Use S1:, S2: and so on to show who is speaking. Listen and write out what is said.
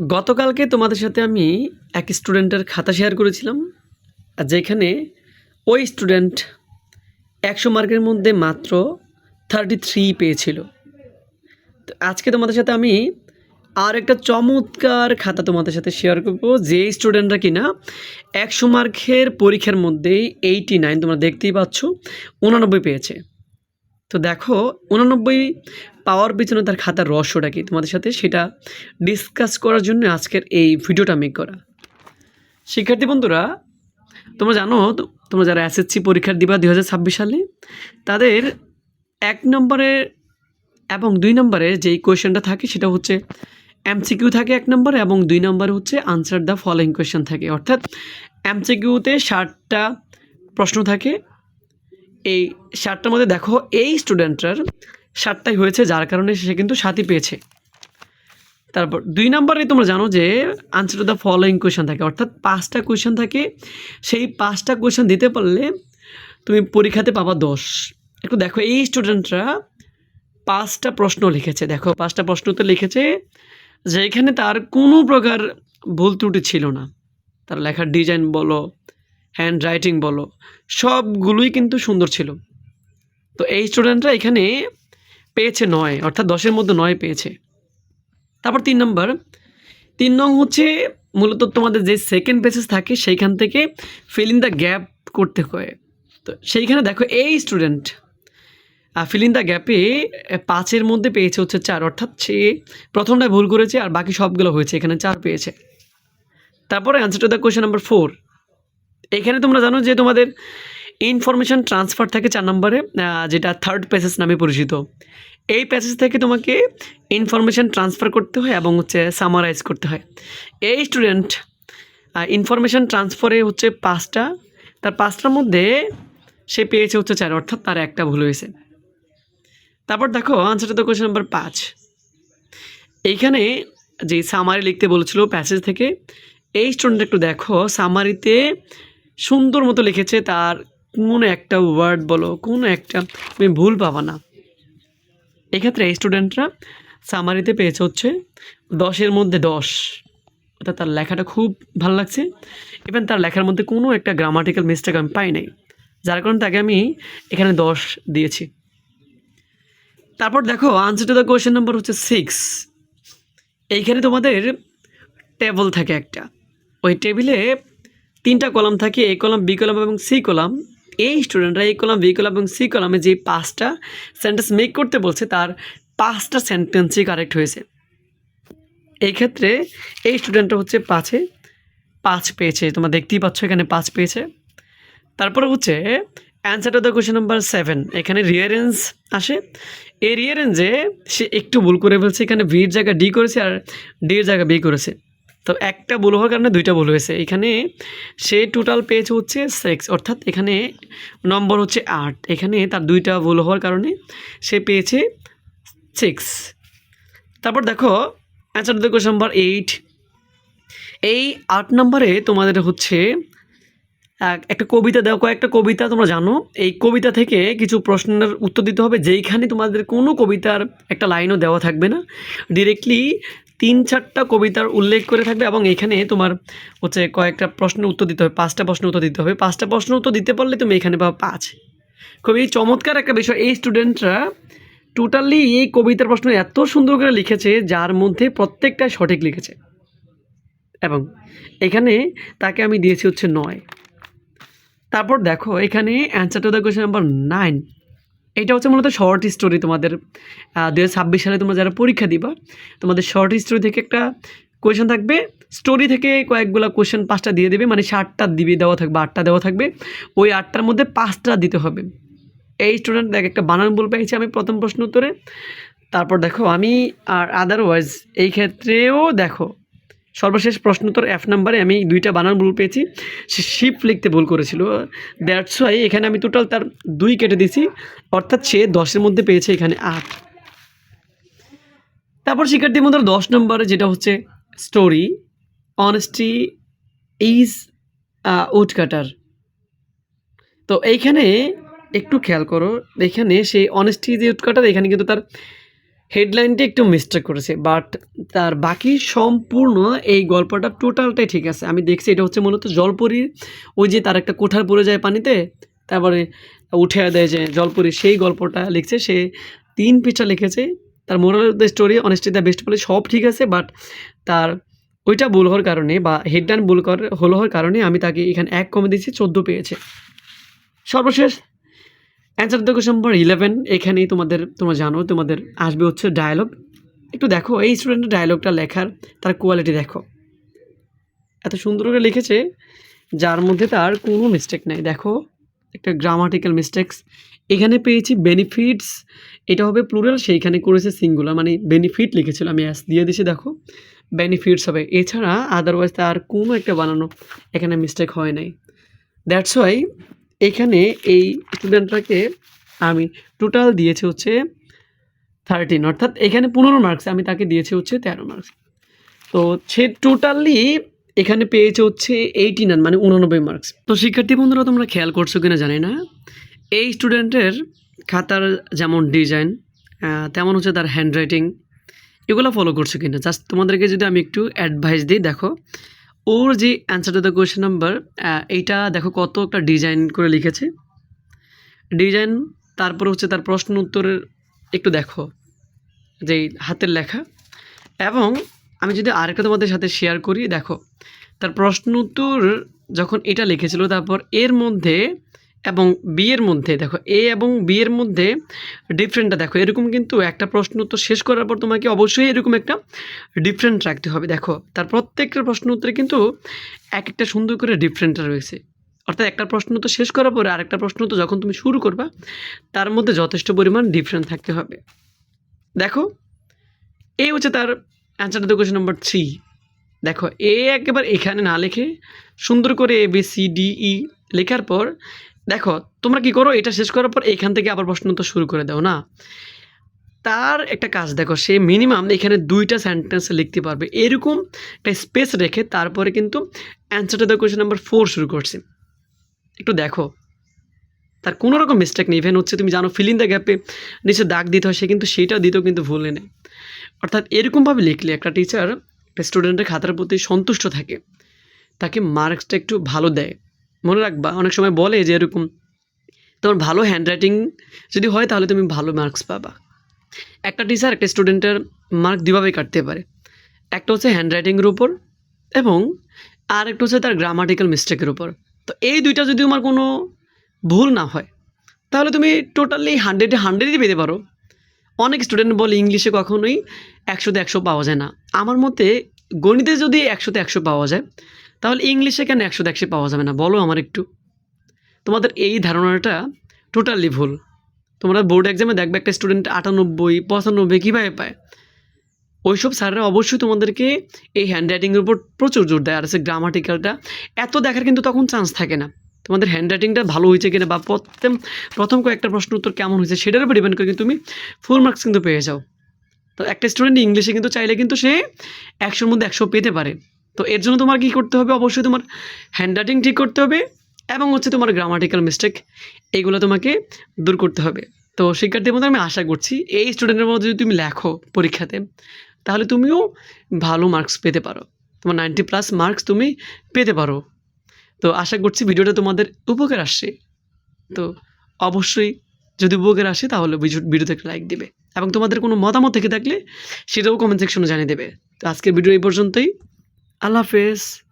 S1: গতকালকে তোমাদের সাথে আমি এক স্টুডেন্টের খাতা শেয়ার করেছিলাম, আর যেখানে ওই স্টুডেন্ট একশো মার্কের মধ্যে মাত্র থার্টি থ্রি পেয়েছিল। তো আজকে তোমাদের সাথে আমি আর একটা চমৎকার খাতা তোমাদের সাথে শেয়ার করব, যে স্টুডেন্টরা কিনা একশো মার্কের পরীক্ষার মধ্যেই এইটি নাইন তোমরা দেখতেই পাচ্ছ, উনানব্বই পেয়েছে। তো দেখো, উনানব্বই পাওয়ার পিছনে তার খাতার রহস্যটা কি তোমাদের সাথে? সেটা ডিসকাস করার জন্য আজকের এই ভিডিওটা মেক করা। শিক্ষার্থী বন্ধুরা, তোমরা জানো, তোমরা যারা এসএসসি পরীক্ষার দিবা দুই হাজার ছাব্বিশ সালে, তাদের এক নম্বরে এবং দুই নম্বরে যেই কোয়েশ্চেনটা থাকে সেটা হচ্ছে এমসিকিউ থাকে এক নম্বরে এবং দুই নম্বরে হচ্ছে আনসার দ্য ফলোয়িং কোয়েশ্চেন থাকে। অর্থাৎ এমসিকিউতে ষাটটা প্রশ্ন থাকে। এই ষাটটার মধ্যে দেখো, এই স্টুডেন্টটার ষাটটাই হয়েছে, যার কারণে সে কিন্তু সাতই পেয়েছে। তারপর দুই নম্বরে তোমরা জানো যে answer to the following question থাকে। অর্থাৎ পাঁচটা কোয়েশন থাকে। সেই পাঁচটা কোয়েশন দিতে পারলে তুমি পরীক্ষাতে পাবা দশ। একটু দেখো, এই স্টুডেন্টরা পাঁচটা প্রশ্ন লিখেছে। দেখো, পাঁচটা প্রশ্ন তো লিখেছে যেখানে তার কোনো প্রকার ভুল ত্রুটি ছিল না। তার লেখার ডিজাইন বলো হ্যান্ড রাইটিং বলো, সবগুলোই কিন্তু সুন্দর ছিল। তো এই স্টুডেন্টরা এখানে পেয়েছে নয়, অর্থাৎ দশের মধ্যে নয় পেয়েছে। তারপর তিন নম্বর, তিন নং হচ্ছে মূলত তোমাদের যে সেকেন্ড পেসেস থাকে সেইখান থেকে ফিল ইন দ্য গ্যাপ করতে হয়। তো সেইখানে দেখো এই স্টুডেন্ট ফিল ইন দ্য গ্যাপে পাঁচের মধ্যে পেয়েছে হচ্ছে চার, অর্থাৎ সে প্রথমটায় ভুল করেছে আর বাকি সবগুলো হয়েছে, এখানে চার পেয়েছে। তারপরে answer to the question number four এখানে তোমরা জানো যে তোমাদের ইনফরমেশন ট্রান্সফার থাকে চার নম্বরে যেটা থার্ড প্যাসেজ নামে পরিচিত। এই প্যাসেজ থেকে তোমাকে ইনফরমেশন ট্রান্সফার করতে হয় এবং হচ্ছে সামারাইজ করতে হয়। এই স্টুডেন্ট ইনফরমেশন ট্রান্সফারে হচ্ছে পাঁচটা, তার পাঁচটার মধ্যে সে পেয়েছে হচ্ছে চার, অর্থাৎ তার একটা ভুল হয়েছে। তারপর দেখো আনসারটা তো কোয়েশ্চেন নাম্বার পাঁচ। এইখানে যে সামারি লিখতে বলেছিল প্যাসেজ থেকে, এই স্টুডেন্ট একটু দেখো সামারিতে সুন্দর মতো লিখেছে তার কোনো একটা ওয়ার্ড বলো, কোনো একটা, তুমি ভুল পাবা না। এক্ষেত্রে স্টুডেন্টরা সামারিতে পেয়েছে হচ্ছে দশের মধ্যে দশ। অর্থাৎ তার লেখাটা খুব ভালো লাগছে। ইভেন তার লেখার মধ্যে কোনো একটা গ্রামাটিক্যাল মিস্টেক আমি পাই নাই। যার কারণে তাকে আমি এখানে দশ দিয়েছি। তারপর দেখো answer to the question number হচ্ছে সিক্স এইখানে তোমাদের টেবল থাকে একটা। ওই টেবিলে তিনটা কলাম থাকে এ কলাম বি কলাম এবং সি কলাম এই স্টুডেন্টরা এই কলাম, বি কলাম এবং সি কলামে যে পাঁচটা সেন্টেন্স মেক করতে বলছে, তার পাঁচটা সেন্টেন্সই কারেক্ট হয়েছে। এই ক্ষেত্রে এই স্টুডেন্টটা হচ্ছে পাঁচে, পাঁচ পেয়েছে। তোমরা দেখতেই পাচ্ছ এখানে পাঁচ পেয়েছে। তারপরে হচ্ছে answer to the number seven এখানে রিয়ারেঞ্জ আসে। এই রিয়ারেঞ্জে সে একটু ভুল করে ফেলছে। এখানে ভির জায়গা ডি করেছে আর ডির জায়গা বি করেছে। তো একটা ভুল হওয়ার কারণে দুইটা ভুল হয়েছে। এখানে সে টোটাল পেয়েছে হচ্ছে সিক্স অর্থাৎ এখানে নম্বর হচ্ছে আট। এখানে তার দুইটা ভুল হওয়ার কারণে সে পেয়েছে সিক্স তারপর দেখো answer the question number eight এই আট নম্বরে তোমাদের হচ্ছে এক- একটা কবিতা দাও। কয়েকটা কবিতা তোমরা জানো। এই কবিতা থেকে কিছু প্রশ্নের উত্তর দিতে হবে। যেইখানে তোমাদের কোনো কবিতার একটা লাইনও দেওয়া থাকবে না। ডিরেক্টলি তিন চারটা কবিতার উল্লেখ করে থাকবে এবং এখানে তোমার হচ্ছে কয়েকটা প্রশ্নের উত্তর দিতে হবে, পাঁচটা প্রশ্ন উত্তর দিতে হবে। পাঁচটা প্রশ্ন উত্তর দিতে পারলে তুমি এখানে পাবা পাঁচ। খুবই চমৎকার একটা বিষয়, এই স্টুডেন্টরা টোটালি এই কবিতার প্রশ্ন এত সুন্দর করে লিখেছে, যার মধ্যে প্রত্যেকটা সঠিক লিখেছে। এবং এখানে তাকে আমি দিয়েছি হচ্ছে নয়। তারপর দেখো, এখানে answer to the question number nine এটা হচ্ছে মূলত শর্ট স্টোরি তোমাদের দু ছাব্বিশ সালে তোমরা যারা পরীক্ষা দিবা, তোমাদের শর্ট স্টোরি থেকে একটা কোয়েশ্চেন থাকবে। স্টোরি থেকে কয়েকগুলো কোয়েশ্চেন পাঁচটা দিয়ে দেবে মানে ষাটটা দিবে দেওয়া থাকবে, আটটা দেওয়া থাকবে। ওই আটটার মধ্যে পাঁচটা দিতে হবে। এই স্টুডেন্ট দেখ, একটা বানান বল পেয়েছি আমি প্রথম প্রশ্ন উত্তরে। তারপর দেখো আমি, আর আদারওয়াইজ এই ক্ষেত্রেও দেখো সর্বশেষ প্রশ্ন উত্তর এফ নাম্বারে আমি দুইটা বানান ভুল পেয়েছি। সে শিপ লিখতে ভুল করেছিল। দ্যাটস ওয়াই এখানে আমি টোটাল তার দুই কেটে দিয়েছি। অর্থাৎ সে দশের মধ্যে পেয়েছে এখানে আট। তারপর শিক্ষার্থীর মধ্যে দশ নম্বরে যেটা হচ্ছে story honesty is woodcutter তো এইখানে একটু খেয়াল করো, এখানে সেই অনেস্টি যে উড কাটার এখানে কিন্তু তার হেডলাইনটা একটু মিস্টেক করেছে বাট তার বাকি সম্পূর্ণ এই গল্পটা টোটালটাই ঠিক আছে। আমি দেখছি এটা হচ্ছে মূলত জলপরির, ওই যে তার একটা কোঠার পড়ে যায় পানিতে, তারপরে উঠে দেয় যে জলপরি সেই গল্পটা লিখছে, সে তিন পিঠা লিখেছে। তার moral the story honesty the best বলে সব ঠিক আছে বাট তার ওইটা ভুল হওয়ার কারণে বা হেডলাইন ভুল হওয়ার কারণে আমি তাকে এখানে এক কমে দিয়েছি, চোদ্দ পেয়েছে। সর্বশেষ অ্যান্সার দ্য কোয়েশ্চন ইলেভেন এখানেই তোমাদের, তোমরা জানো, তোমাদের আসবে হচ্ছে ডায়লগ একটু দেখো, এই স্টুডেন্টের ডায়লগটা লেখার, তার কোয়ালিটি দেখো। এত সুন্দর করে লিখেছে, যার মধ্যে তার কোনো মিস্টেক নেই। দেখো, একটা গ্রামাটিক্যাল মিস্টেক্স এখানে পেয়েছি বেনিফিটস এটা হবে প্লুরাল সেইখানে করেছে সিঙ্গুলার মানে বেনিফিট লিখেছিল, আমি অ্যাস দিয়ে দিছি, দেখো। বেনিফিটস হবে। এছাড়া আদারওয়াইজ তার কোনো একটা বানানো এখানে মিস্টেক হয় নাই। দ্যাটস ওয়াই এখানে এই স্টুডেন্টটাকে আমি টোটাল দিয়েছি হচ্ছে থার্টিন অর্থাৎ এখানে পনেরো মার্কস আমি তাকে দিয়েছি হচ্ছে তেরো মার্কস তো সে টোটালি এখানে পেয়েছে হচ্ছে এইটি নাইন মানে উননব্বই মার্কস তো শিক্ষার্থী বন্ধুরা, তোমরা খেয়াল করছ কিনা জানি না। এই স্টুডেন্টের খাতার যেমন ডিজাইন তেমন হচ্ছে তার হ্যান্ড রাইটিং এগুলো ফলো করছ কিনা? জাস্ট তোমাদেরকে যদি আমি একটু অ্যাডভাইস দিই, দেখো। ওর যে answer to the question number এইটা দেখো কত একটা ডিজাইন করে লিখেছে। ডিজাইন তারপর হচ্ছে তার প্রশ্ন উত্তরের একটু দেখো, যে হাতের লেখা। এবং আমি যদি আরেকটা তোমাদের সাথে শেয়ার করি, দেখো, তার প্রশ্ন উত্তর যখন এটা লিখেছিল, তারপর এর মধ্যে এবং বি এর মধ্যে, দেখো এ এবং বি এর মধ্যে ডিফারেন্টটা দেখো। এরকম কিন্তু একটা প্রশ্ন উত্তর শেষ করার পর তোমাকে অবশ্যই এরকম একটা ডিফারেন্ট রাখতে হবে। দেখো, তার প্রত্যেকটা প্রশ্ন উত্তরে কিন্তু এক একটা সুন্দর করে ডিফারেন্টটা রয়েছে। অর্থাৎ একটা প্রশ্ন তো শেষ করার পরে আরেকটা প্রশ্ন তো যখন তুমি শুরু করবা, তার মধ্যে যথেষ্ট পরিমাণ ডিফারেন্ট থাকতে হবে। দেখো এ হচ্ছে তার answer to question number three দেখো এ একেবারে এখানে না লিখে সুন্দর করে A B C D E লেখার পর দেখো, তোমরা কি করো? এটা শেষ করার পর এখান থেকে আবার প্রশ্ন তো শুরু করে দাও, না? তার একটা কাজ দেখো, সে মিনিমাম এখানে দুইটা সেন্টেন্স লিখতে পারবে। এরকম একটা স্পেস রেখে তারপরে কিন্তু অ্যান্সারটা দ্য কোয়েশ্চেন নাম্বার ফোর শুরু করছে। একটু দেখো। তার কোনো রকম মিস্টেক নেই। ইভেন হচ্ছে তুমি জানো ফিলিং দ্য গ্যাপে নিচে দাগ দিতে হয়, সে কিন্তু সেটাও দিতেও কিন্তু ভুলে নেয় অর্থাৎ এরকমভাবে লিখলে একটা টিচার স্টুডেন্টের খাতার প্রতি সন্তুষ্ট থাকে। তাকে মার্কসটা একটু ভালো দেয়। মনে রাখবা, অনেক সময় বলে যে এরকম, তোমার ভালো হ্যান্ডরাইটিং যদি হয় তাহলে তুমি ভালো মার্কস পাবা। একটা টিচার একটা স্টুডেন্টের মার্ক দুভাবে কাটতে পারে। একটা হচ্ছে হ্যান্ডরাইটিংয়ের উপর এবং আর একটা হচ্ছে তার গ্রামাটিক্যাল মিস্টেকের উপর। তো এই দুইটা যদি তোমার কোনো ভুল না হয়, তাহলে তুমি টোটালি হান্ড্রেডে হান্ড্রেডই পেতে পারো। অনেক স্টুডেন্ট বলে ইংলিশে কখনোই একশোতে একশো পাওয়া যায় না। আমার মতে গণিতে যদি একশোতে একশো পাওয়া যায় তাহলে ইংলিশে কেন একশো একশো পাওয়া যাবে না? বলো আমার একটু। তোমাদের এই ধারণাটা টোটালি ভুল। তোমরা বোর্ড এক্সামে দেখবে একটা স্টুডেন্ট আটানব্বই, পঁচানব্বই কীভাবে পায়? ওইসব স্যাররা অবশ্যই তোমাদেরকে এই হ্যান্ড রাইটিংয়ের উপর প্রচুর জোর দেয়। আর হচ্ছে গ্রামাটিক্যালটা এত দেখার কিন্তু তখন চান্স থাকে না। তোমাদের হ্যান্ড রাইটিংটা ভালো হয়েছে কিনা বা প্রথম প্রথম কয়েকটা প্রশ্ন উত্তর কেমন হয়েছে সেটার উপর ডিপেন্ড করে কিন্তু তুমি ফুল মার্কস কিন্তু পেয়ে যাও। তো একটা স্টুডেন্ট ইংলিশে কিন্তু চাইলে কিন্তু সে একশোর মধ্যে একশো পেতে পারে। তো এর জন্য তোমার কী করতে হবে? অবশ্যই তোমার হ্যান্ড রাইটিং ঠিক করতে হবে এবং হচ্ছে তোমার গ্রামাটিক্যাল মিস্টেক এগুলো তোমাকে দূর করতে হবে। তো শিক্ষার্থীর মধ্যে আমি আশা করছি এই স্টুডেন্টের মধ্যে যদি তুমি লেখো পরীক্ষাতে, তাহলে তুমিও ভালো মার্কস পেতে পারো। তোমার নাইনটি প্লাস মার্কস তুমি পেতে পারো। তো আশা করছি ভিডিওটা তোমাদের উপকার আসছে। তো অবশ্যই যদি উপকার আসে, তাহলে ভিডিও- ভিডিওতে একটা লাইক দেবে। এবং তোমাদের কোনো মতামত থেকে থাকলে সেটাও কমেন্ট সেকশনে জানিয়ে দেবে। তো আজকের ভিডিও এই পর্যন্তই। alavés